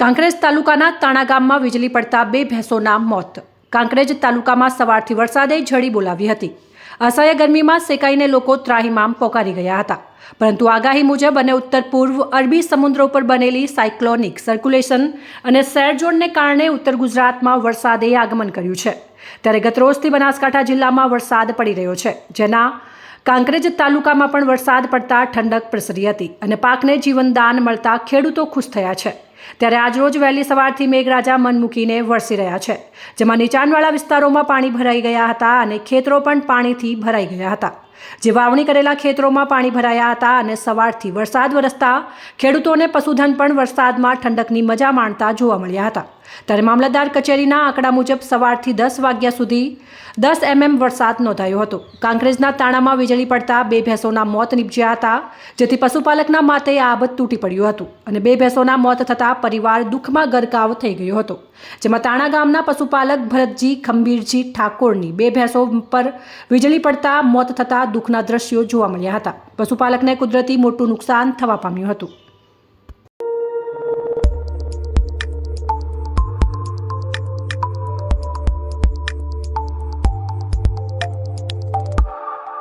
કાંકરેજ તાલુકાના તાણા ગામમાં વીજળી પડતા બે ભેંસોના મોત. કાંકરેજ તાલુકામાં સવારથી વરસાદે ઝડી બોલાવી હતી. અસહ્ય ગરમીમાં સેકાઈને લોકો ત્રાહિમામ પોકારી ગયા હતા. પરંતુ આગાહી મુજબ અને ઉત્તર પૂર્વ અરબી સમુદ્ર ઉપર બનેલી સાયક્લોનિક સર્ક્યુલેશન અને સેરઝોનને કારણે ઉત્તર ગુજરાતમાં વરસાદે આગમન કર્યું છે. ત્યારે ગતરોજથી બનાસકાંઠા જિલ્લામાં વરસાદ પડી રહ્યો છે, જેના કાંકરેજ તાલુકામાં પણ વરસાદ પડતા ઠંડક પ્રસરી હતી અને પાકને જીવનદાન મળતા ખેડૂતો ખુશ થયા છે. ત્યારે આજરોજ વહેલી સવારથી મેઘરાજા મન મૂકીને વરસી રહ્યા છે, જેમાં નીચાણવાળા વિસ્તારોમાં પાણી ભરાઈ ગયા હતા અને ખેતરો પણ પાણીથી ભરાઈ ગયા હતા. જે વાવણી કરેલા ખેતરોમાં પાણી ભરાયા હતા અને સવારથી વરસાદ વરસતા ખેડૂતોને પશુધન પણ વરસાદમાં ઠંડકની મજા માણતા જોવા મળ્યા હતા. ત્યારે મામલતદાર કચેરીના આંકડા મુજબ સવારથી દસ વાગ્યા સુધી દસ એમએમ વરસાદ નોંધાયો હતો. કાંકરેજના તાણામાં વીજળી પડતા બે ભેંસોના મોત નીપજ્યા હતા, જેથી પશુપાલકના માથે આબત તૂટી પડ્યું હતું અને બે ભેંસોના મોત થતાં પરિવાર દુઃખમાં ગરકાવ થઈ ગયો હતો. જેમાં તાણા ગામના પશુપાલક ભરતજી ખંભીરજી ઠાકોરની બે ભેંસો પર વીજળી પડતા મોત થતાં દુઃખના દ્રશ્યો જોવા મળ્યા હતા. પશુપાલકને કુદરતી મોટું નુકસાન થવા પામ્યું હતું.